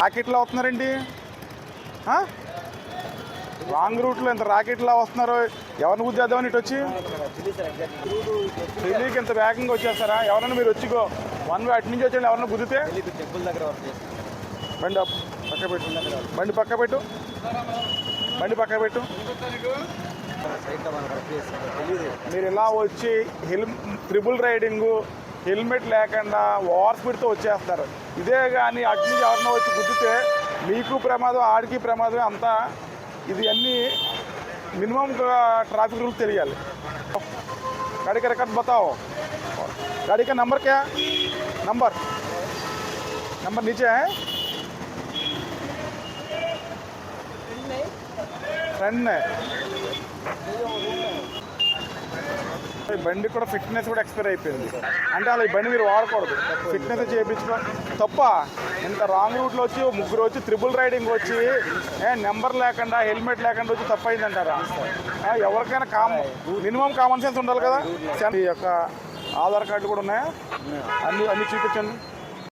రాకెట్లో వస్తున్నారండి? ఆ? రాంగ్ రూట్లో ఇంత రాకెట్లా వస్తున్నారు ఎవరిని గుద్దేద్దామని ఇటు వచ్చి? ఢిల్లీకి ఇంత వేగంగా వచ్చేస్తారా? ఎవరైనా మీరు వచ్చి వన్ వే అటు నుంచి వచ్చి ఎవరైనా గుద్దితే? బండి పక్క పెట్టు బండి పక్క పెట్టు. బండి పక్క పెట్టు. మీరు ఇలా వచ్చి హెల్ ట్రిపుల్ రైడింగు హెల్మెట్ లేకుండా ఓవర్ స్పీడ్తో వచ్చేస్తారు ఇదే కానీ అటు నుంచి ఎవరినో వచ్చి గుద్దితే మీకు ప్రమాదం ఆడికి ప్రమాదం అంతా ఇది అన్నీ మినిమం ट्रैफिक रूल తెలియాలి गाड़ी का रिकॉर्ड बताओ गाड़ी का नंबर क्या नंबर नंबर नीचे है फ्रंट है ఈ బండి కూడా ఫిట్నెస్ కూడా ఎక్స్పైర్ అయిపోయింది. అంటే అలా ఈ బండి మీరు వాడకూడదు. ఫిట్నెస్ చేయించుకో తప్ప ఇంత రాంగ్ రూట్లో వచ్చి ముగ్గురు వచ్చి త్రిబుల్ రైడింగ్ వచ్చి ఏ నెంబర్ లేకుండా హెల్మెట్ లేకుండా వచ్చి తప్ప అయిందంటారా ఎవరికైనా కామన్ మినిమం కామన్ సెన్స్ ఉండాలి కదా. ఈ యొక్క ఆధార్ కార్డు కూడా ఉన్నాయా? అన్ని అన్ని చూపించండి.